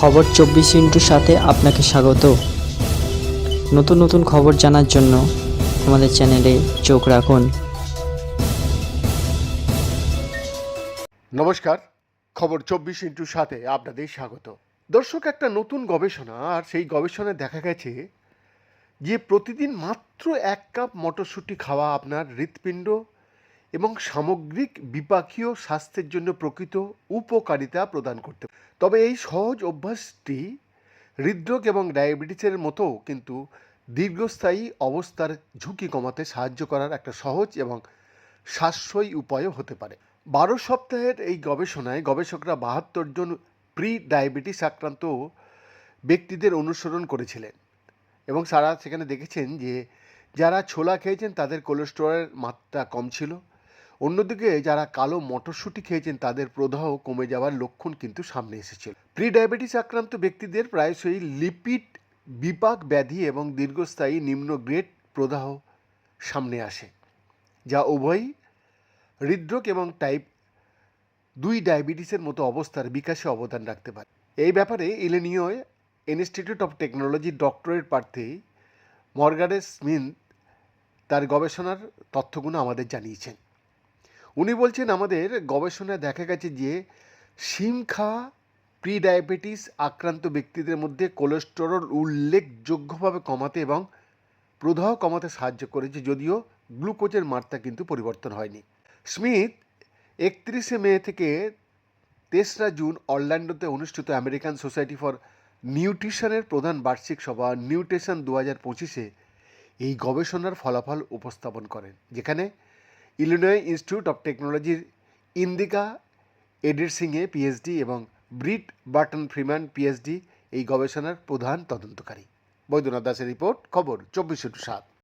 খবর চব্বিশ ইন্টুর সাথে আপনাকে স্বাগত। নতুন নতুন খবর জানার জন্য আমাদের চ্যানেলে চোখ রাখুন। নমস্কার, খবর চব্বিশ ইন্টুর সাথে আপনাদের স্বাগত। দর্শক, একটা নতুন গবেষণা, আর সেই গবেষণায় দেখা গেছে যে প্রতিদিন মাত্র এক কাপ মটরশুঁটি খাওয়া আপনার হৃৎপিণ্ড এবং সামগ্রিক বিপাকীয় স্বাস্থ্যের জন্য প্রকৃত উপকারিতা প্রদান করতে তবে এই সহজ অভ্যাসটি হৃদরোগ এবং ডায়াবেটিসের মতো কিন্তু দীর্ঘস্থায়ী অবস্থার ঝুঁকি কমাতে সাহায্য করার একটা সহজ এবং সাশ্রয়ী উপায়ও হতে পারে। বারো সপ্তাহের এই গবেষণায় গবেষকরা বাহাত্তর জন প্রি ডায়াবেটিস আক্রান্ত ব্যক্তিদের অনুসরণ করেছিলেন এবং সারা সেখানে দেখেছেন যে যারা ছোলা খেয়েছেন তাদের কোলেস্টেরলের মাত্রা কম ছিল। অন্যদিকে যারা কালো মটরশুঁটি খেয়েছেন, তাদের প্রদাহ কমে যাওয়ার লক্ষণ কিন্তু সামনে এসেছিল। প্রি ডায়াবেটিস আক্রান্ত ব্যক্তিদের প্রায়শই লিপিড বিপাক ব্যাধি এবং দীর্ঘস্থায়ী নিম্ন গ্রেড প্রদাহ সামনে আসে, যা উভয়ই হৃদরোগ এবং টাইপ দুই ডায়াবেটিসের মতো অবস্থার বিকাশে অবদান রাখতে পারে। এই ব্যাপারে Illinois institute of technology doctorate প্রার্থী মর্গারেট স্মিথ তার গবেষণার তথ্যগুলো আমাদের জানিয়েছেন। উনি বলছেন আমাদের গবেষণায় দেখা গেছে যে শিম খাওয়া প্রি ডায়াবেটিস আক্রান্ত ব্যক্তিদের মধ্যে কোলেস্টেরল উল্লেখযোগ্যভাবে কমাতে এবং প্রদাহ কমাতে সাহায্য করেছে, যদিও গ্লুকোজের মাত্রা কিন্তু পরিবর্তন হয়নি। স্মিথ, একত্রিশে মে থেকে তেসরা জুন অরল্যান্ডোতে অনুষ্ঠিত আমেরিকান সোসাইটি ফর নিউট্রিশনের প্রধান বার্ষিক সভা নিউট্রিশন দু হাজার পঁচিশে এই গবেষণার ফলাফল উপস্থাপন করেন, যেখানে ইলিনয় ইনস্টিটিউট অফ টেকনোলজির ইন্দিকা এডির সিংয়ে পিএইচডি এবং ব্রিট বার্টন ফ্রিম্যান পিএইচডি এই গবেষণার প্রধান তদন্তকারী। বৈদ্যনাথ দাসের রিপোর্ট, খবর, চব্বিশ সাত।